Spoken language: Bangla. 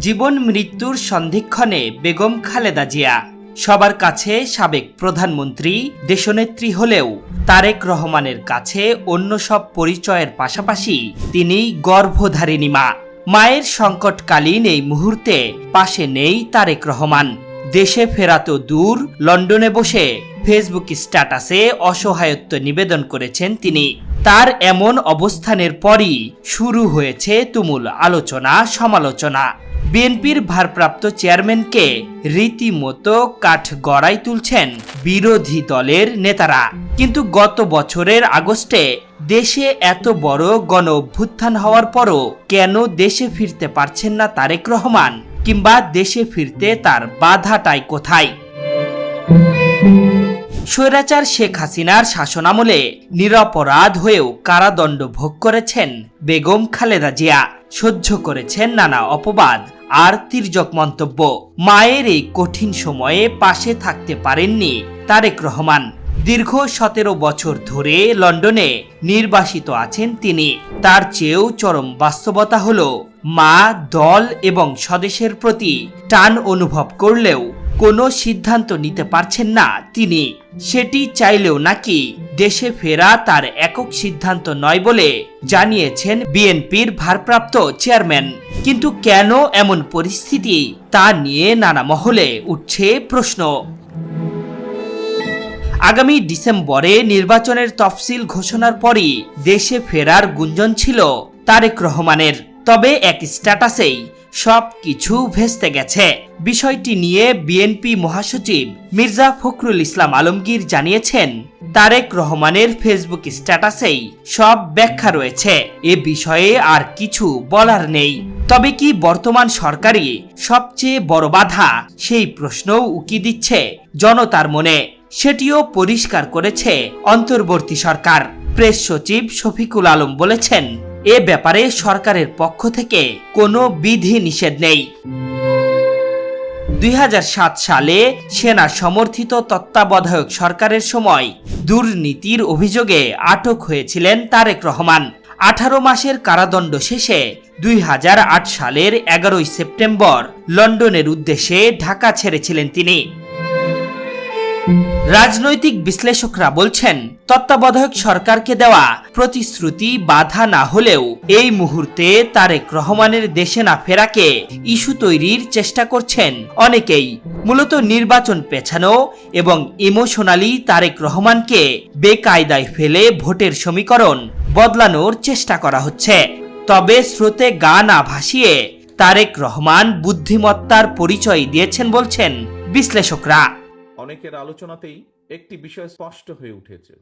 জীবন মৃত্যুর সন্ধিক্ষণে বেগম খালেদা জিয়া। সবার কাছে সাবেক প্রধানমন্ত্রী, দেশনেত্রী হলেও তারেক রহমানের কাছে অন্য সব পরিচয়ের পাশাপাশি তিনি গর্ভধারিণী মা। মায়ের সংকটকালীন এই মুহূর্তে পাশে নেই তারেক রহমান। দেশে ফেরা তো দূর, লন্ডনে বসে ফেসবুক স্ট্যাটাসে অসহায়ত্ব নিবেদন করেছেন তিনি। তার এমন অবস্থানের পরই শুরু হয়েছে তুমুল আলোচনা, সমালোচনা। বিএনপির ভারপ্রাপ্ত চেয়ারম্যানকে রীতিমতো কাঠ গড়াই তুলছেন বিরোধী দলের নেতারা। কিন্তু গত বছরের আগস্টে দেশে এত বড় গণ অভ্যুত্থান হওয়ার পরও কেন দেশে ফিরতে পারছেন না তারেক রহমান? কিংবা দেশে ফিরতে তার বাধাটাই কোথায়? স্বৈরাচার শেখ হাসিনার শাসনামলে নিরপরাধ হয়েও কারাদণ্ড ভোগ করেছেন বেগম খালেদা জিয়া। সহ্য করেছেন নানা অপবাদ আর তির্যক মন্তব্য। মায়ের এই কঠিন সময়ে পাশে থাকতে পারেননি তারেক রহমান। দীর্ঘ সতেরো বছর ধরে লন্ডনে নির্বাসিত আছেন তিনি। তার চেয়েও চরম বাস্তবতা হল, মা, দল এবং স্বদেশের প্রতি টান অনুভব করলেও কোনো সিদ্ধান্ত নিতে পারছেন না তিনি। সেটি চাইলেও নাকি দেশে ফেরা তার একক সিদ্ধান্ত নয় বলে জানিয়েছেন বিএনপির ভারপ্রাপ্ত চেয়ারম্যান। কিন্তু কেন এমন পরিস্থিতি তা নিয়ে নানা মহলে উঠছে প্রশ্ন। আগামী ডিসেম্বরে নির্বাচনের তফসিল ঘোষণার পরই দেশে ফেরার গুঞ্জন ছিল তারেক রহমানের। তবে এক স্ট্যাটাসেই সব কিছু ভেস্তে গেছে। বিষয়টি নিয়ে বিএনপি মহাসচিব মির্জা ফখরুল ইসলাম আলমগীর জানিয়েছেন, তারেক রহমানের ফেসবুক স্ট্যাটাসেই সব ব্যাখ্যা রয়েছে। এ বিষয়ে আর কিছু বলার নেই। তবে কি বর্তমান সরকারই সবচেয়ে বড় বাধা? সেই প্রশ্নও উকি দিচ্ছে জনতার মনে। সেটিও পরিষ্কার করেছে অন্তর্বর্তী সরকার। প্রেস সচিব শফিকুল আলম বলেছেন এ ব্যাপারে সরকারের পক্ষ থেকে কোনো বিধি নিষেধ নেই। দুই হাজার সাত সালে সেনা সমর্থিত তত্ত্বাবধায়ক সরকারের সময় দুর্নীতির অভিযোগে আটক হয়েছিলেন তারেক রহমান। আঠারো মাসের কারাদণ্ড শেষে দুই হাজার আট সালের এগারোই সেপ্টেম্বর লন্ডনের উদ্দেশ্যে ঢাকা ছেড়েছিলেন তিনি। রাজনৈতিক বিশ্লেষকরা বলছেন, তত্ত্বাবধায়ক সরকারকে দেওয়া প্রতিশ্রুতি বাধা না হলেও এই মুহূর্তে তারেক রহমানের দেশে না ফেরাকে ইস্যু তৈরির চেষ্টা করছেন অনেকেই। মূলত নির্বাচন পেছানো এবং ইমোশনালি তারেক রহমানকে বেকায়দায় ফেলে ভোটের সমীকরণ বদলানোর চেষ্টা করা হচ্ছে। তবে স্রোতে গা না ভাসিয়ে তারেক রহমান বুদ্ধিমত্তার পরিচয় দিয়েছেন বলছেন বিশ্লেষকরা। অনেকের আলোচনাতেই একটি বিষয় স্পষ্ট হয়ে উঠেছে।